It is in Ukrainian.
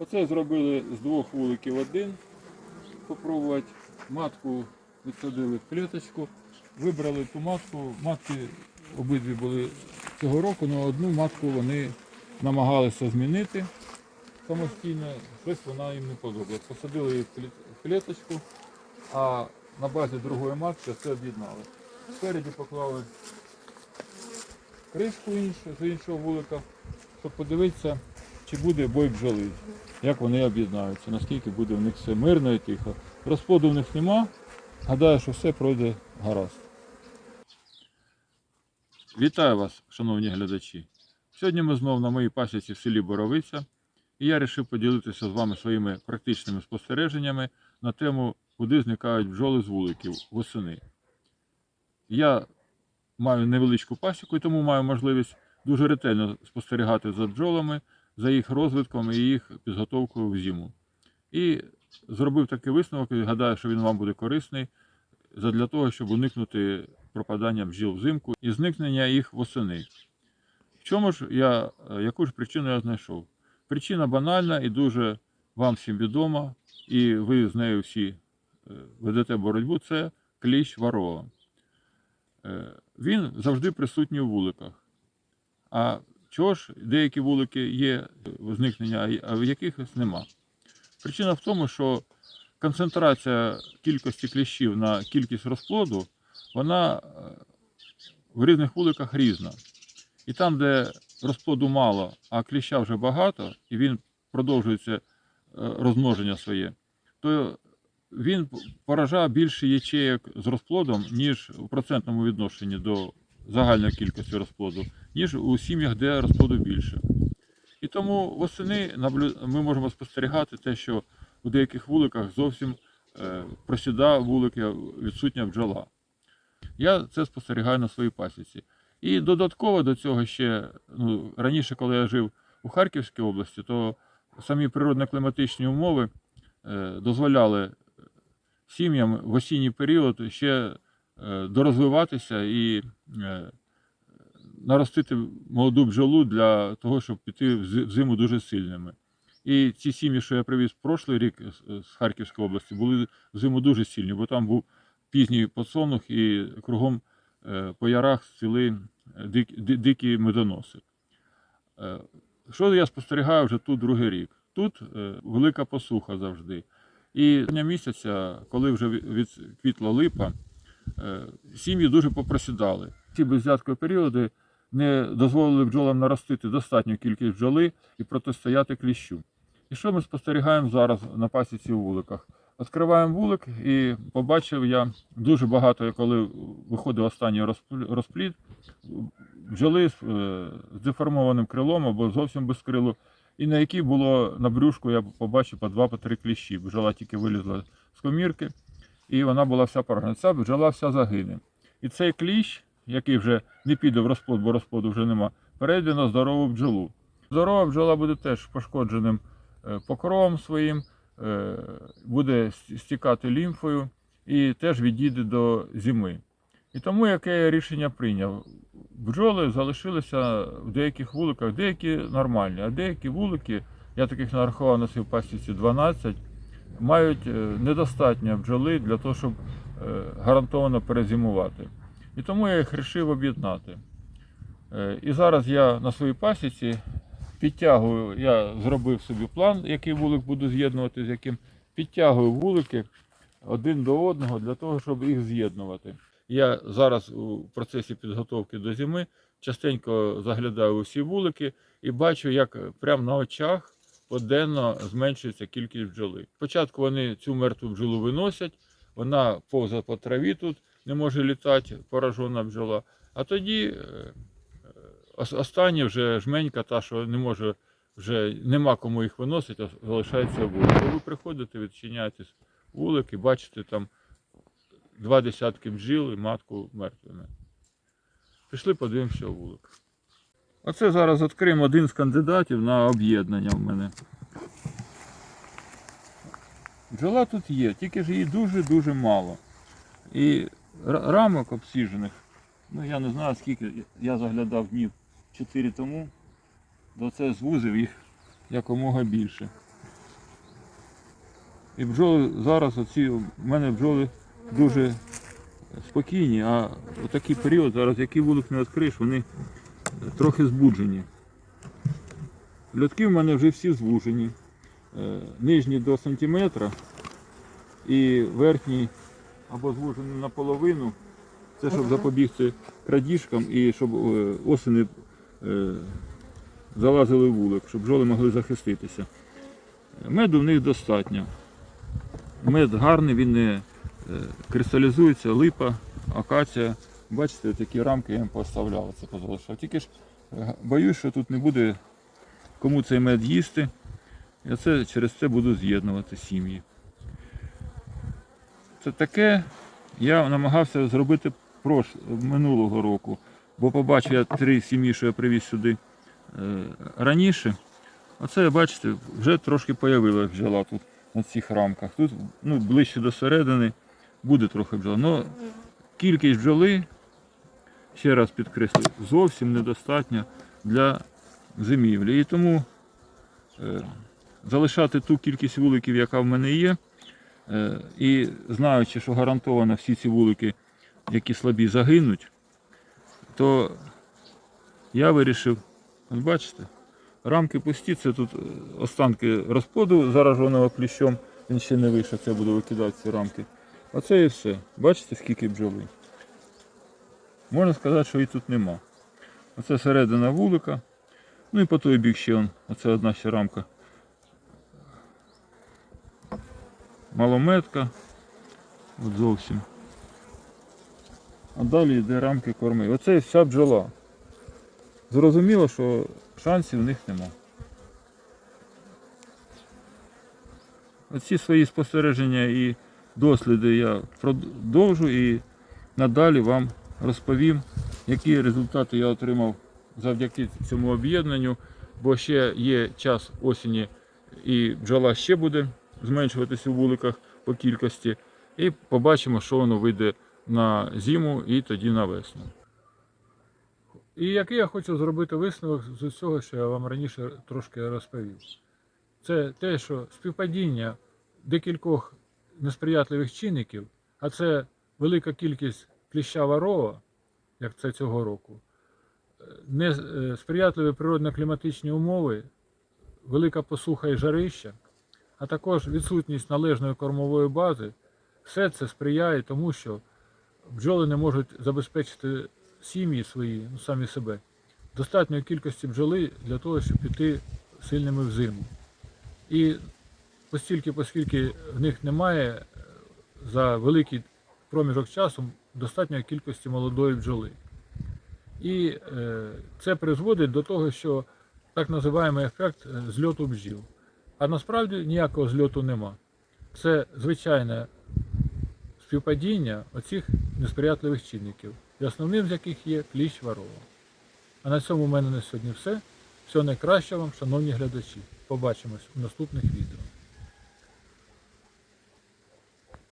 Оце зробили з двох вуликів один. Попробувати. Матку відсадили в клеточку. Вибрали ту матку. Матки обидві були цього року, але одну матку вони намагалися змінити самостійно. Щось вона їм не подобалась. Посадили її в клі- в клеточку, а на базі другої матки це об'єднали. Спереді поклали кришку з іншого вулика, щоб подивитися, чи буде бой бджоли, як вони об'єднаються, наскільки буде в них все мирно і тихо. Розплоду в них нема. Гадаю, що все пройде гаразд. Вітаю вас, шановні глядачі. Сьогодні ми знову на моїй пасіці в селі Боровиця, і я вирішив поділитися з вами своїми практичними спостереженнями на тему, куди зникають бджоли з вуликів восени. Я маю невеличку пасіку і тому маю можливість дуже ретельно спостерігати за бджолами, за їх розвитком і їх підготовкою в зиму. І зробив такий висновок, і гадаю, що він вам буде корисний для того, щоб уникнути пропадання бджіл взимку і зникнення їх восени. В чому ж я, е, яку ж причину я знайшов? Причина банальна і дуже вам всім відома, і ви з нею всі е, ведете боротьбу, це кліщ варова. Е, Він завжди присутній у вуликах. А чого ж деякі вулики є е, зникнення, а в якихось нема? Причина в тому, що концентрація кількості кліщів на кількість розплоду, вона е, в різних вуликах різна. І там, де розплоду мало, а кліща вже багато, і він продовжується е, розмноження своє, то він поражає більше ячеїк з розплодом, ніж у процентному відношенні до загальної кількості розплоду, ніж у сім'ях, де розплоду більше. І тому восени ми можемо спостерігати те, що у деяких вуликах зовсім е, просіда вулики, відсутня бджола. Я це спостерігаю на своїй пасіці. І додатково до цього ще ну, раніше, коли я жив у Харківській області, то самі природно-кліматичні умови е, дозволяли сім'ям в осінній період ще е, дорозвиватися і е, наростити молоду бджолу для того, щоб піти в зиму дуже сильними. І ці сім'ї, що я привіз прошлий рік з- з Харківської області, були в зиму дуже сильні, бо там був пізній подсолнух і кругом е, по ярах цвіли е, дик- ди- дикі медоноси. Е, Що я спостерігаю вже тут другий рік? Тут е, велика посуха завжди. І кінця місяця, коли вже від- відквітла липа, е, сім'ї дуже попросідали. Ці безв'язкові періоди не дозволили бджолам наростити достатню кількість бджоли і протистояти кліщу. І що ми спостерігаємо зараз на пасіці у вуликах? Відкриваємо вулик і побачив я дуже багато, коли виходив останній розплі- розплід, бджоли з е, деформованим крилом або зовсім без крилу, і на якій було на брюшку, я побачив по два-три кліщі. Бджола тільки вилізла з комірки, і вона була вся поражена. Ця бджола вся загине. І цей кліщ, який вже не піде в розплод, бо розплоду вже нема, перейде на здорову бджолу. Здорова бджола буде теж пошкодженим е, покровом своїм, е, буде стікати лімфою і теж відійде до зими. І тому яке рішення прийняв? Бджоли залишилися в деяких вуликах, деякі нормальні, а деякі вулики, я таких нарахував на своїй пасіці 12, мають е, недостатньо бджоли для того, щоб е, гарантовано перезимувати. І тому я їх вирішив об'єднати. Е, І зараз я на своїй пасіці підтягую, я зробив собі план, який вулик буду з'єднувати з яким. Підтягую вулики один до одного для того, щоб їх з'єднувати. Я зараз у процесі підготовки до зими частенько заглядаю у всі вулики і бачу, як прямо на очах поденно зменшується кількість бджоли. Спочатку вони цю мертву бджолу виносять, вона повзає по траві тут, не може літати, поражена бджола. А тоді е, е, ос- остання вже жменька, та, що не може, вже нема кому їх виносити, а залишається вулик. Ви приходите, відчиняєте вулик і бачите там два десятки бджіл і матку мертвими. Пішли, подивимося вулик. Оце зараз відкриємо один з кандидатів на об'єднання в мене. Бджола тут є, тільки ж її дуже-дуже мало. І рамок обсіжених, ну я не знаю скільки, я заглядав днів 4 тому, до це звузив їх якомога більше. І бджоли зараз, оці, у мене бджоли дуже спокійні, а у такий період зараз, який вулик не відкриєш, вони трохи збуджені. Льотки в мене вже всі звужені. Е, Нижні до сантиметра і верхній або звужений наполовину. Це щоб запобігти крадіжкам і щоб е, осени е, залазили в вулик, щоб бджоли могли захиститися. Меду в них достатньо. Мед гарний, він не кристалізується, липа, акація. Бачите, такі рамки я їм поставляв, це позалишав. Тільки ж е, боюсь, що тут не буде кому цей мед їсти. Я це через це буду з'єднувати сім'ї. Це таке я намагався зробити прош... минулого року, бо побачив я три сім'ї, що я привіз сюди е, раніше. Оце, бачите, вже трошки появилась бджола тут на цих рамках. Тут ну, ближче до середини буде трохи бджола. Но кількість бджоли, ще раз підкреслюю, зовсім недостатня для зимівлі. І тому е, залишати ту кількість вуликів, яка в мене є, е, і знаючи, що гарантовано всі ці вулики, які слабі, загинуть, то я вирішив, от бачите, рамки пусті, це тут е, останки розплоду зараженого кліщом, він ще не вийшов, це буду викидати ці рамки. Оце і все. Бачите, скільки бджоли? Можна сказати, що і тут нема. Оце середина вулика. Ну і по той бік ще оце одна ще рамка. Малометка. От зовсім. А далі йде рамки корми. Оце і вся бджола. Зрозуміло, що шансів в них нема. Оці свої спостереження і досліди я продовжу і надалі вам розповім, які результати я отримав завдяки цьому об'єднанню, бо ще є час осені і бджола ще буде зменшуватися у вуликах по кількості. І побачимо, що воно вийде на зиму і тоді на весну. І який я хочу зробити висновок з усього, що я вам раніше трошки розповів. Це те, що співпадіння декількох несприятливих чинників, а це велика кількість кліща варова, як це цього року, е, несприятливі природно-кліматичні умови, велика посуха і жарища, а також відсутність належної кормової бази, все це сприяє тому, що бджоли не можуть забезпечити сім'ї свої, ну самі себе, достатньої кількості бджоли для того, щоб піти сильними в зиму. І постільки, оскільки в них немає е, за великий проміжок часу достатньої кількості молодої бджоли. І е, це призводить до того, що так називаємо ефект е, зльоту бджіл. А насправді ніякого зльоту нема. Це звичайне співпадіння оцих несприятливих чинників, і основним з яких є кліщ варова. А на цьому в мене на сьогодні все. Всього найкращого вам, шановні глядачі. Побачимось у наступних відео.